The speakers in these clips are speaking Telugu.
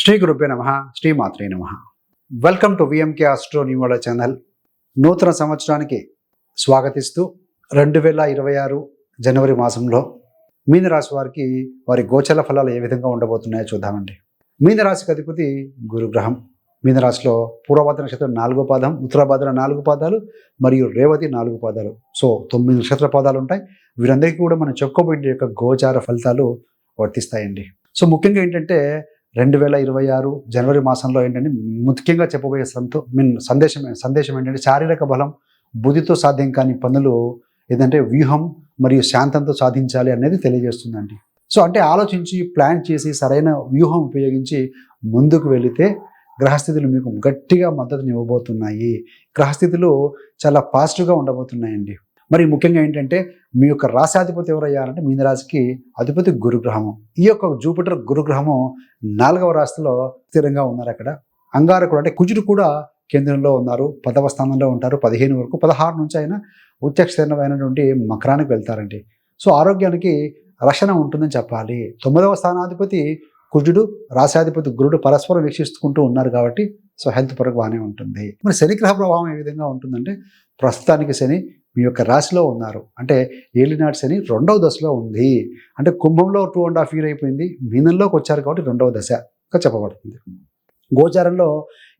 శ్రీ గురుభ్య నమ శ్రీ మాత్రే నమ. వెల్కమ్ టు విఎంకే ఆస్ట్రో న్యూవాడ ఛానల్ నూతన సంవత్సరానికి స్వాగతిస్తూ రెండు వేల ఇరవై ఆరు జనవరి మాసంలో మీనరాశి వారికి వారి గోచర ఫలాలు ఏ విధంగా ఉండబోతున్నాయో చూద్దామండి. మీనరాశికి అధిపతి గురుగ్రహం. మీనరాశిలో పూర్వభద్ర నక్షత్రం నాలుగో పాదం ఉత్తరాభాద్ర నాలుగు పాదాలు మరియు రేవతి నాలుగు పాదాలు. సో తొమ్మిది నక్షత్ర పాదాలు ఉంటాయి. వీరందరికీ కూడా మనం చెప్పుకోబోయే యొక్క గోచార ఫలితాలు వర్తిస్తాయండి. సో ముఖ్యంగా ఏంటంటే రెండు వేల ఇరవై ఆరు జనవరి మాసంలో ఏంటంటే ముఖ్యంగా చెప్పబోయే సంతో మీన్ సందేశం సందేశం ఏంటంటే శారీరక బలం బుద్ధితో సాధ్యం కాని పనులు ఏదంటే వ్యూహం మరియు శాంతంతో సాధించాలి అనేది తెలియజేస్తుందండి. సో అంటే ఆలోచించి ప్లాన్ చేసి సరైన వ్యూహం ఉపయోగించి ముందుకు వెళితే గ్రహస్థితులు మీకు గట్టిగా మద్దతునివ్వబోతున్నాయి గ్రహస్థితులు చాలా పాజిటివ్గా ఉండబోతున్నాయండి. మరి ముఖ్యంగా ఏంటంటే మీ యొక్క రాశాధిపతి ఎవరయ్యారంటే మీనరాశికి అధిపతి గురుగ్రహము. ఈ యొక్క జూపిటర్ గురుగ్రహము నాలుగవ రాశిలో స్థిరంగా ఉన్నారు అక్కడ. అంగారకుడు అంటే కుజుడు కూడా కేంద్రంలో ఉన్నారు. పదవ స్థానంలో ఉంటారు. పదిహేను వరకు పదహారు నుంచి ఆయన ఉచ్చక్షీర్ణమైనటువంటి మకరానికి వెళ్తారండి. సో ఆరోగ్యానికి రక్షణ ఉంటుందని చెప్పాలి. తొమ్మిదవ స్థానాధిపతి కుజుడు రాశాధిపతి గురుడు పరస్పరం వీక్షిస్తుకుంటూ ఉన్నారు కాబట్టి సో హెల్త్ పరంగా బాగానే ఉంటుంది. మరి శని గ్రహ ప్రభావం ఏ విధంగా ఉంటుందంటే ప్రస్తుతానికి శని మీ యొక్క రాశిలో ఉన్నారు. అంటే ఏలినాడు శని రెండవ దశలో ఉంది. అంటే కుంభంలో టూ అండ్ హాఫ్ ఇయర్ అయిపోయింది. మీనంలోకి వచ్చారు కాబట్టి రెండవ దశగా చెప్పబడుతుంది. గోచారంలో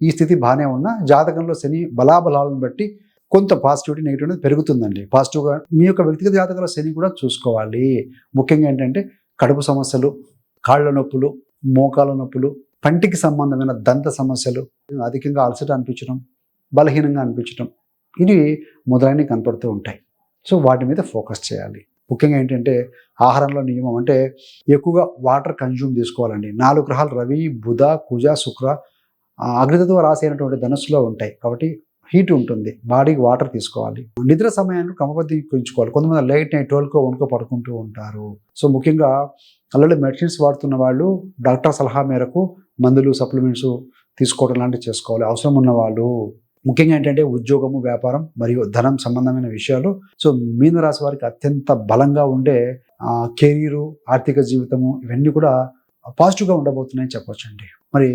ఈ స్థితి బాగానే ఉన్నా జాతకంలో శని బలాబలాలను బట్టి కొంత పాజిటివిటీ నెగిటివ్ అనేది పెరుగుతుందండి. పాజిటివ్గా మీ యొక్క వ్యక్తిగత జాతకంలో శని కూడా చూసుకోవాలి. ముఖ్యంగా ఏంటంటే కడుపు సమస్యలు కాళ్ళ నొప్పులు మోకాల నొప్పులు పంటికి సంబంధమైన దంత సమస్యలు అధికంగా అలసట అనిపించడం బలహీనంగా అనిపించడం ఇవి మొదలైనవి కనపడుతూ ఉంటాయి. సో వాటి మీద ఫోకస్ చేయాలి. ముఖ్యంగా ఏంటంటే ఆహారంలో నియమం అంటే ఎక్కువగా వాటర్ కన్జ్యూమ్ తీసుకోవాలండి. నాలుగు గ్రహాలు రవి బుధ కుజ శుక్ర అగ్నితత్వ రాశి అయినటువంటి ఉంటాయి. కాబట్టి హీట్ ఉంటుంది. బాడీకి వాటర్ తీసుకోవాలి. నిద్ర సమయాన్ని క్రమబద్ధీకరించుకోవాలి కొంతమంది లేట్ నైట్ ట్వెల్వ్కో వన్కో పడుకుంటూ ఉంటారు. సో ముఖ్యంగా అల్లలు మెడిసిన్స్ వాడుతున్న వాళ్ళు డాక్టర్ సలహా మేరకు మందులు సప్లిమెంట్స్ తీసుకోవడం లాంటివి చేసుకోవాలి. అవసరం ఉన్న వాళ్ళు ముఖ్యంగా ఏంటంటే ఉద్యోగము వ్యాపారం మరియు ధనం సంబంధమైన విషయాలు. సో మీనరాశి వారికి అత్యంత బలంగా ఉండే కెరీరు ఆర్థిక జీవితము ఇవన్నీ కూడా పాజిటివ్గా ఉండబోతున్నాయని చెప్పొచ్చండి. మరి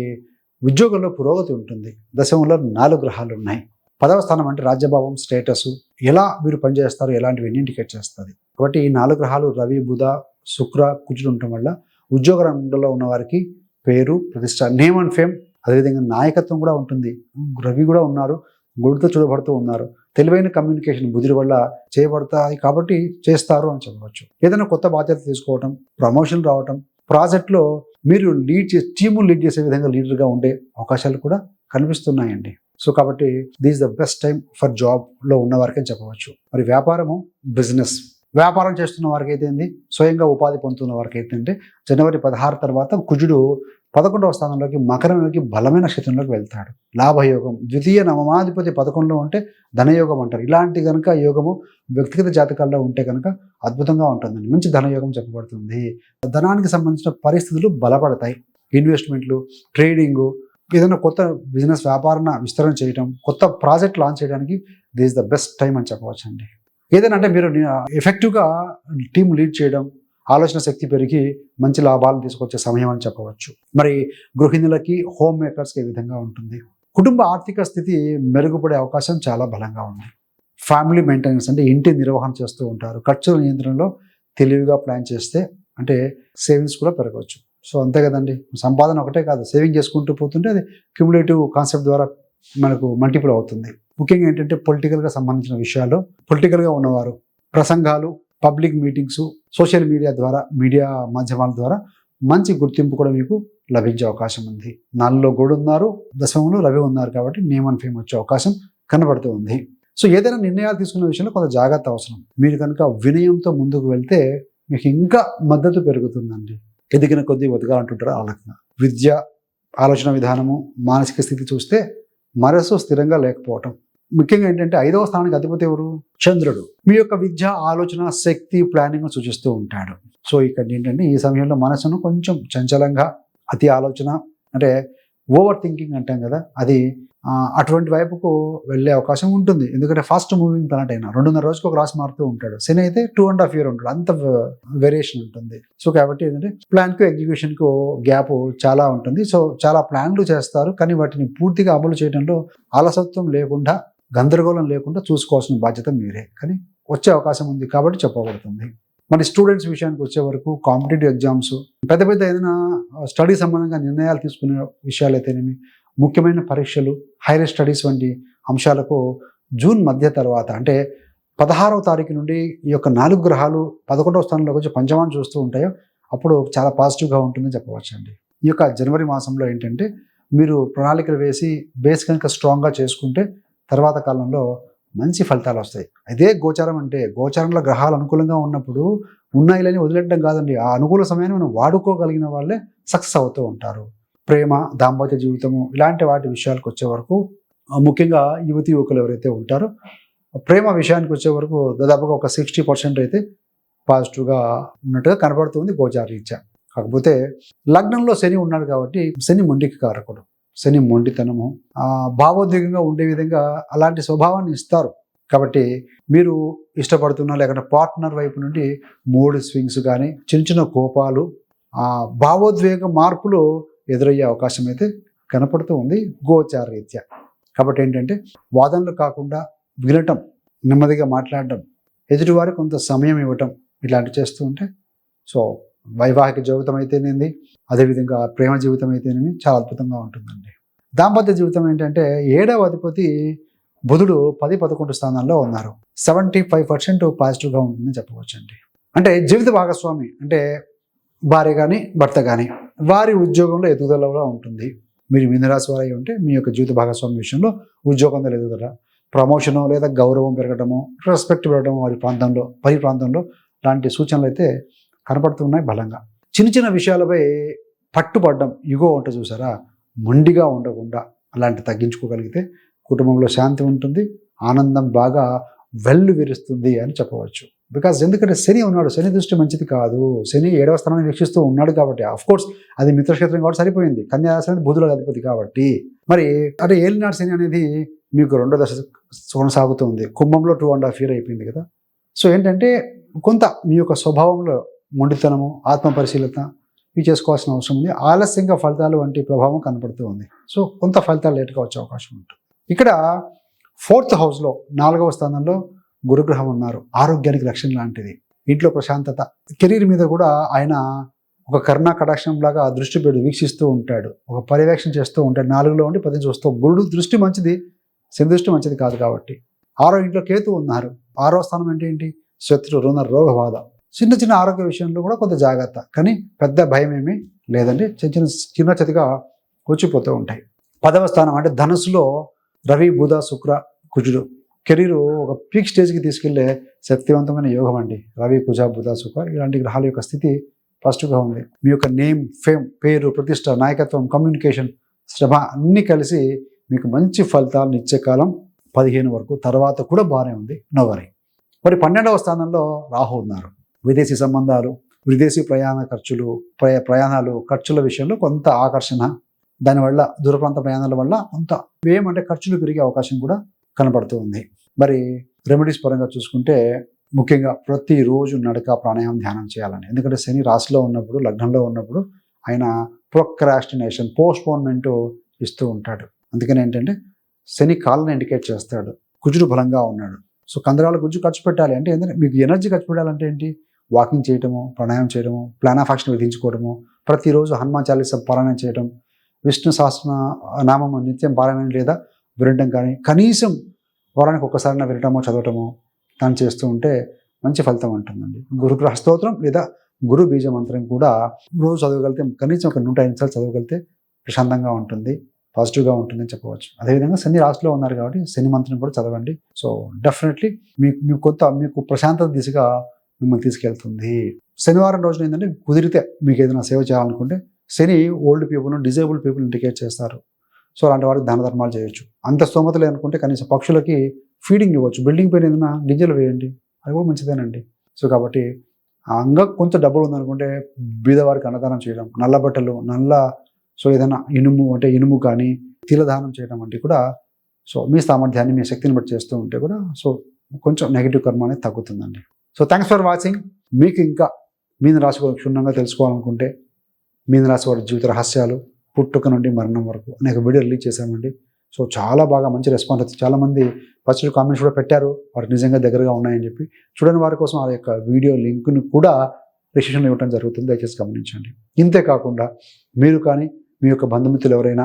ఉద్యోగంలో పురోగతి ఉంటుంది. దశమంలో నాలుగు గ్రహాలు ఉన్నాయి. పదవ స్థానం అంటే రాజ్యభావం స్టేటస్. ఎలా మీరు పనిచేస్తారు ఎలాంటివన్నీ ఇండికేట్ చేస్తుంది. కాబట్టి ఈ నాలుగు గ్రహాలు రవి బుధ శుక్ర కుజుడు ఉండటం వల్ల ఉద్యోగ రంగంలో ఉన్న వారికి పేరు ప్రతిష్ట నేమ్ అండ్ ఫేమ్ అదేవిధంగా నాయకత్వం కూడా ఉంటుంది. రవి కూడా ఉన్నారు. గుడితో చూడబడుతూ ఉన్నారు. తెలివైన కమ్యూనికేషన్ బుద్ధి వల్ల చేయబడతాయి కాబట్టి చేస్తారు అని చెప్పవచ్చు. ఏదైనా కొత్త బాధ్యత తీసుకోవటం ప్రమోషన్ రావటం ప్రాజెక్ట్లో మీరు లీడ్ చేసి టీము లీడ్ చేసే విధంగా లీడర్గా ఉండే అవకాశాలు కూడా కనిపిస్తున్నాయండి. సో కాబట్టి this the best time for జాబ్లో ఉన్న వారికి చెప్పవచ్చు. మరి వ్యాపారము బిజినెస్. వ్యాపారం చేస్తున్న వారికి అయితే ఏంది? స్వయంగా ఉపాధి పొందుతున్న వారికి అయితే అంటే జనవరి పదహారు తర్వాత కుజుడు పదకొండవ స్థానంలోకి మకరంలోకి బలమైన క్షేత్రంలోకి వెళ్తాడు. లాభయోగం. ద్వితీయ నవమాధిపతి పదకొండులో ఉంటే ధనయోగం అంటారు. ఇలాంటి కనుక యోగము వ్యక్తిగత జాతకాల్లో ఉంటే కనుక అద్భుతంగా ఉంటుందండి. మంచి ధనయోగం చెప్పబడుతుంది. ధనానికి సంబంధించిన పరిస్థితులు బలపడతాయి. ఇన్వెస్ట్మెంట్లు ట్రేడింగు ఏదైనా కొత్త బిజినెస్ వ్యాపారాన్ని విస్తరణ చేయడం కొత్త ప్రాజెక్ట్ లాంచ్ చేయడానికి దిస్ ద బెస్ట్ టైం అని చెప్పవచ్చు అండి ఏదైనా అంటే మీరు ఎఫెక్టివ్గా టీం లీడ్ చేయడం ఆలోచన శక్తి పెరిగి మంచి లాభాలు తీసుకొచ్చే సమయం అని చెప్పవచ్చు. మరి గృహిణులకి హోమ్ మేకర్స్కి ఏ విధంగా ఉంటుంది? కుటుంబ ఆర్థిక స్థితి మెరుగుపడే అవకాశం చాలా బలంగా ఉంది. ఫ్యామిలీ మెయింటెనెన్స్ అంటే ఇంటి నిర్వహణ చేస్తూ ఉంటారు. ఖర్చుల నియంత్రణలో తెలివిగా ప్లాన్ చేస్తే అంటే సేవింగ్స్ కూడా పెరగవచ్చు. సో అంతే కదండి. సంపాదన ఒకటే కాదు సేవింగ్ చేసుకుంటూ పోతుంటే అది క్యూములేటివ్ కాన్సెప్ట్ ద్వారా మనకు మల్టిపుల్ అవుతుంది. ముఖ్యంగా ఏంటంటే పొలిటికల్గా సంబంధించిన విషయాలు పొలిటికల్గా ఉన్నవారు ప్రసంగాలు పబ్లిక్ మీటింగ్స్ సోషల్ మీడియా ద్వారా మీడియా మాధ్యమాల ద్వారా మంచి గుర్తింపు కూడా మీకు లభించే అవకాశం ఉంది. నాలుగులో గోడు ఉన్నారు దశమంలో రవి ఉన్నారు కాబట్టి నేమ్ అండ్ ఫేమ్ వచ్చే అవకాశం కనబడుతూ ఉంది. సో ఏదైనా నిర్ణయాలు తీసుకునే విషయంలో కొంత జాగ్రత్త అవసరం. మీరు కనుక వినయంతో ముందుకు వెళ్తే మీకు ఇంకా మద్దతు పెరుగుతుందండి. ఎదిగిన కొద్దీ ఒదిగా అంటుంటారు ఆ విద్య ఆలోచన విధానము మానసిక స్థితి చూస్తే మనసు స్థిరంగా లేకపోవటం. ముఖ్యంగా ఏంటంటే ఐదవ స్థానానికి అధిపతి ఎవరు? చంద్రుడు. మీ యొక్క విద్య ఆలోచన శక్తి ప్లానింగ్ సూచిస్తూ ఉంటాడు. సో ఇక్కడ ఏంటంటే ఈ సమయంలో మనసును కొంచెం చంచలంగా అతి ఆలోచన అంటే ఓవర్ థింకింగ్ అంటాం కదా అది అటువంటి వైపుకు వెళ్ళే అవకాశం ఉంటుంది. ఎందుకంటే ఫాస్ట్ మూవింగ్ ప్లానెట్ అయినా రెండున్నర రోజుకు ఒక రాసి మారుతూ ఉంటాడు. శని అయితే టూ అండ్ హాఫ్ ఇయర్ ఉంటాడు. అంత వేరియేషన్ ఉంటుంది. సో కాబట్టి ఏంటంటే ప్లాన్కు ఎగ్జిక్యూషన్కు గ్యాప్ చాలా ఉంటుంది. సో చాలా ప్లాన్లు చేస్తారు కానీ వాటిని పూర్తిగా అమలు చేయడంలో అలసత్వం లేకుండా గందరగోళం లేకుండా చూసుకోవాల్సిన బాధ్యత మీరే. కానీ వచ్చే అవకాశం ఉంది కాబట్టి చెప్పబడుతుంది. మన స్టూడెంట్స్ విషయానికి వచ్చే వరకు కాంపిటేటివ్ ఎగ్జామ్స్ పెద్ద పెద్ద ఏదైనా స్టడీ సంబంధంగా నిర్ణయాలు తీసుకునే విషయాలు అయితేనేమి ముఖ్యమైన పరీక్షలు హైయర్ స్టడీస్ వంటి అంశాలకు జూన్ మధ్య తర్వాత అంటే పదహారవ తారీఖు నుండి ఈ యొక్క నాలుగు గ్రహాలు పదకొండవ స్థానంలోకి వచ్చి పంచమాన్ని చూస్తూ ఉంటాయో అప్పుడు చాలా పాజిటివ్గా ఉంటుందని చెప్పవచ్చండి. ఈ యొక్క జనవరి మాసంలో ఏంటంటే మీరు ప్రణాళికలు వేసి బేస్ కనుక స్ట్రాంగ్గా చేసుకుంటే తర్వాత కాలంలో మంచి ఫలితాలు వస్తాయి. అదే గోచారం అంటే గోచారంలో గ్రహాలు అనుకూలంగా ఉన్నప్పుడు ఉన్నాయి లేని వదిలేయడం కాదండి. ఆ అనుకూల సమయాన్ని మనం వాడుకోగలిగిన వాళ్ళే సక్సెస్ అవుతూ ఉంటారు. ప్రేమ దాంపత్య జీవితము ఇలాంటి వాటి విషయాలకు వచ్చే వరకు ముఖ్యంగా యువతి యువకులు ఎవరైతే ఉంటారో ప్రేమ విషయానికి వచ్చే వరకు దాదాపుగా ఒక సిక్స్టీ పర్సెంట్ అయితే పాజిటివ్గా ఉన్నట్టుగా కనబడుతుంది గోచారీత్యా కాకపోతే లగ్నంలో శని ఉన్నాడు కాబట్టి శని ముండికి కారకుడు. శని మొండితనము భావోద్వేగంగా ఉండే విధంగా అలాంటి స్వభావాన్ని ఇస్తారు. కాబట్టి మీరు ఇష్టపడుతున్న లేకుంటే పార్ట్నర్ వైపు నుండి మూడు స్వింగ్స్ కానీ చిన్న చిన్న కోపాలు ఆ భావోద్వేగ మార్పులు ఎదురయ్యే అవకాశం అయితే కనపడుతూ ఉంది గోచార రీత్యా. కాబట్టి ఏంటంటే వాదనలు కాకుండా వినటం నెమ్మదిగా మాట్లాడడం ఎదుటివారి కొంత సమయం ఇవ్వటం ఇలాంటివి చేస్తూ ఉంటే సో వైవాహిక జీవితం అయితేనేది? అదేవిధంగా ప్రేమ జీవితం అయితేనేమి? చాలా అద్భుతంగా ఉంటుందండి. దాంపత్య జీవితం ఏంటంటే ఏడవ అధిపతి బుధుడు పది పదకొండు స్థానాల్లో ఉన్నారు. సెవెంటీ ఫైవ్ పర్సెంట్ పాజిటివ్గా ఉంటుందని చెప్పవచ్చండి. అంటే జీవిత భాగస్వామి అంటే భార్య కానీ భర్త కానీ వారి ఉద్యోగంలో ఎదుగుదలలో ఉంటుంది. మీరు మీనరాశి వారు అయి ఉంటే మీ యొక్క జీవిత భాగస్వామి విషయంలో ఉద్యోగంలో ఎదుగుదల ప్రమోషను లేదా గౌరవం పెరగడము రెస్పెక్ట్ పెరగడము వారి ప్రాంతంలో పరి ప్రాంతంలో లాంటి సూచనలు అయితే కనపడుతున్నాయి బలంగా. చిన్న చిన్న విషయాలపై పట్టుపడడం ఇగో ఉంటుంది చూసారా? మొండిగా ఉండకుండా అలాంటి తగ్గించుకోగలిగితే కుటుంబంలో శాంతి ఉంటుంది ఆనందం బాగా వెల్లు విరుస్తుంది అని చెప్పవచ్చు. బికాజ్ ఎందుకంటే శని ఉన్నాడు శని దృష్టి మంచిది కాదు. శని ఏడవ స్థానాన్ని వీక్షిస్తూ ఉన్నాడు కాబట్టి ఆఫ్ కోర్స్ అది మిత్రక్షేత్రం కాబట్టి సరిపోయింది. కన్యారాశి బుధుల అధిపతి కాబట్టి. మరి అంటే ఏలినాడు శని అనేది మీకు రెండో దశ కొనసాగుతుంది. కుంభంలో టూ అండ్ హాఫ్ ఇయర్ అయిపోయింది కదా. సో ఏంటంటే కొంత మీ యొక్క స్వభావంలో మొండితనము ఆత్మ పరిశీలత ఇవి చేసుకోవాల్సిన అవసరం ఉంది. ఆలస్యంగా ఫలితాలు వంటి ప్రభావం కనపడుతూ ఉంది. సో కొంత ఫలితాలు లేట్గా వచ్చే అవకాశం ఉంటుంది. ఇక్కడ ఫోర్త్ హౌస్లో నాలుగవ స్థానంలో గురుగ్రహం ఉన్నారు. ఆరోగ్యానికి రక్షణ లాంటిది. ఇంట్లో ప్రశాంతత. కెరీర్ మీద కూడా ఆయన ఒక కర్ణ కటాక్షంలాగా దృష్టి పెడు వీక్షిస్తూ ఉంటాడు. ఒక పర్యవేక్షణ చేస్తూ ఉంటాడు. నాలుగులో ఉండి పది చూస్తూ గురుడు దృష్టి మంచిది శని దృష్టి మంచిది కాదు కాబట్టి. ఆరో ఇంట్లో కేతు ఉన్నారు. ఆరో స్థానం అంటే ఏంటి? శత్రు రుణ రోగ బాధ. చిన్న చిన్న ఆరోగ్య విషయంలో కూడా కొంత జాగ్రత్త. కానీ పెద్ద భయం ఏమీ లేదండి. చిన్న చిన్న చిన్న చితిగా వచ్చిపోతూ ఉంటాయి. పదవ స్థానం అంటే ధనుసులో రవి బుధ శుక్ర కుజుడు. కెరీర్ ఒక పీక్ స్టేజ్కి తీసుకెళ్ళే శక్తివంతమైన యోగం అండి రవి కుజ బుధ శుక్ర ఇలాంటి గ్రహాల యొక్క స్థితి ఫస్ట్గా ఉంది. మీ యొక్క నేమ్ ఫేమ్ పేరు ప్రతిష్ట నాయకత్వం కమ్యూనికేషన్ శ్రమ అన్నీ కలిసి మీకు మంచి ఫలితాలను ఇచ్చే కాలం పదిహేను వరకు. తర్వాత కూడా బాగానే ఉంది. నవరి మరి పన్నెండవ స్థానంలో రాహు ఉన్నారు. విదేశీ సంబంధాలు విదేశీ ప్రయాణ ఖర్చులు ప్రయా ప్రయాణాలు ఖర్చుల విషయంలో కొంత ఆకర్షణ. దానివల్ల దూరప్రాంత ప్రయాణాల వల్ల కొంత వ్యయం అంటే ఖర్చులు పెరిగే అవకాశం కూడా కనబడుతూ ఉంది. మరి రెమెడీస్ పరంగా చూసుకుంటే ముఖ్యంగా ప్రతిరోజు నడక ప్రాణాయామం ధ్యానం చేయాలని ఎందుకంటే శని రాశిలో ఉన్నప్పుడు లగ్నంలో ఉన్నప్పుడు ఆయన ప్రొక్రాస్టినేషన్ పోస్ట్పోన్మెంట్ ఇస్తూ ఉంటాడు. అందుకని ఏంటంటే శని కాళ్ళని ఇండికేట్ చేస్తాడు. గుజుడు బలంగా ఉన్నాడు. సో కందరాల గుజ్జు ఖర్చు పెట్టాలి అంటే ఏంటంటే మీకు ఎనర్జీ ఖర్చు పెట్టాలంటే ఏంటి? వాకింగ్ చేయటము ప్రాణాయామం చేయడము ప్లాన్ ఆఫ్ యాక్షన్ విధించుకోవడము ప్రతిరోజు హనుమాన్ చాలీస పారాయణం చేయడం విష్ణు సహస్ర నామము నిత్యం పారాయణం లేదా వినడం కానీ కనీసం వారానికి ఒక్కసారైనా వినటమో చదవటమో దాన్ని చేస్తూ ఉంటే మంచి ఫలితం ఉంటుందండి. గురుగ్రహ స్తోత్రం లేదా గురు బీజ మంత్రం కూడా రోజు చదవగలిగితే కనీసం ఒక నూట ఐదు సార్లు చదవగలిగితే ప్రశాంతంగా ఉంటుంది పాజిటివ్గా ఉంటుందని చెప్పవచ్చు. అదేవిధంగా శని రాశిలో ఉన్నారు కాబట్టి శని మంత్రం కూడా చదవండి. సో డెఫినెట్లీ మీకు మీకు కొత్త మీకు ప్రశాంతత దిశగా మిమ్మల్ని తీసుకెళ్తుంది. శనివారం రోజున ఏంటంటే కుదిరితే మీకు ఏదైనా సేవ చేయాలనుకుంటే శని old people disabled people indicate చేస్తారు. సో అలాంటి వారికి దాన ధర్మాలు చేయొచ్చు. అంత స్తోమత లేదనుకుంటే కనీసం పక్షులకి ఫీడింగ్ ఇవ్వచ్చు. బిల్డింగ్ పైన ఏదైనా గింజలు వేయండి. అది కూడా మంచిదేనండి. సో కాబట్టి ఆ అంగా కొంత డబ్బులు ఉందనుకుంటే బీదవారికి అన్నదానం చేయడం నల్ల బట్టలు నల్ల సో ఏదైనా ఇనుము అంటే ఇనుము కానీ తిలదానం చేయడం వంటి కూడా సో మీ సామర్థ్యాన్ని మీ శక్తిని బట్టి చేస్తూ ఉంటే కూడా సో కొంచెం నెగిటివ్ కర్మ అనేది తగ్గుతుందండి. సో థ్యాంక్స్ ఫర్ వాచింగ్ మీకు ఇంకా మీన రాశి వారు క్షుణ్ణంగా తెలుసుకోవాలనుకుంటే మీన రాశి వారి జీవిత రహస్యాలు పుట్టుక నుండి మరణం వరకు అనేక వీడియో రిలీజ్ చేశామండి. సో చాలా బాగా మంచి రెస్పాన్స్ వచ్చింది చాలామంది ఫస్ట్ కామెంట్స్ కూడా పెట్టారు. వారికి నిజంగా దగ్గరగా ఉన్నాయని చెప్పి చూడని వారి కోసం ఆ యొక్క వీడియో లింక్ను కూడా రిజిస్ట్రేషన్ ఇవ్వడం జరుగుతుంది. దయచేసి గమనించండి. ఇంతే కాకుండా మీరు కానీ మీ యొక్క బంధుమిత్రులు ఎవరైనా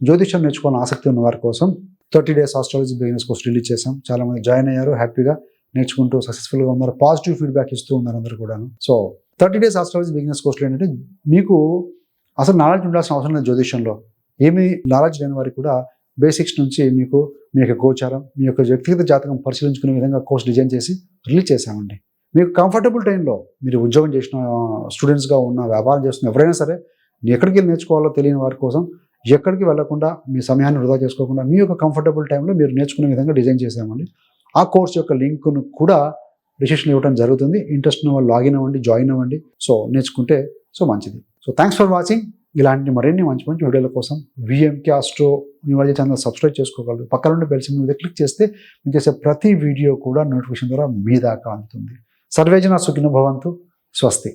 జ్యోతిష్యం నేర్చుకోవాలని ఆసక్తి ఉన్న వారి కోసం thirty days astrology beginners course release చేసాం చాలామంది జాయిన్ అయ్యారు. హ్యాపీగా నేర్చుకుంటూ సక్సెస్ఫుల్గా ఉన్నారు పాజిటివ్ ఫీడ్బ్యాక్ ఇస్తూ ఉన్నారు అందరూ కూడాను. So thirty days astrology beginners కోర్సులు ఏంటంటే మీకు అసలు నాలెడ్జ్ ఉండాల్సిన అవసరం లేదు జ్యోతిషంలో ఏమి నాలెడ్జ్ లేని వారికి కూడా బేసిక్స్ నుంచి మీకు మీ యొక్క గోచారం మీ యొక్క వ్యక్తిగత జాతకం పరిశీలించుకునే విధంగా కోర్స్ డిజైన్ చేసి రిలీజ్ చేశామండి. మీకు కంఫర్టబుల్ టైంలో మీరు ఉద్యోగం చేసిన స్టూడెంట్స్గా ఉన్న వ్యాపారం చేస్తున్న ఎవరైనా సరే ఎక్కడికి వెళ్ళి నేర్చుకోవాలో తెలియని వారి కోసం ఎక్కడికి వెళ్ళకుండా మీ సమయాన్ని వృధా చేసుకోకుండా మీ యొక్క కంఫర్టబుల్ టైంలో మీరు నేర్చుకునే విధంగా డిజైన్ చేశామండి. ఆ కోర్స్ యొక్క లింక్ను కూడా డిసిషన్ ఇవ్వడం జరుగుతుంది. ఇంట్రెస్ట్ ఉన్న వాళ్ళు లాగిన్ అవ్వండి జాయిన్ అవ్వండి. సో నేర్చుకుంటే సో మంచిది. సో థ్యాంక్స్ ఫర్ వాచింగ్ ఇలాంటి మరిన్ని మంచి మంచి వీడియోల కోసం VMK astro numerology channel subscribe చేసుకోగలరు. పక్కన ఉండే బెల్ మీద క్లిక్ చేస్తే మీరు చేసే ప్రతి వీడియో కూడా నోటిఫికేషన్ ద్వారా మీ దాకా అందుతుంది. సర్వేజన సుఖిన భవంతు. స్వస్తి.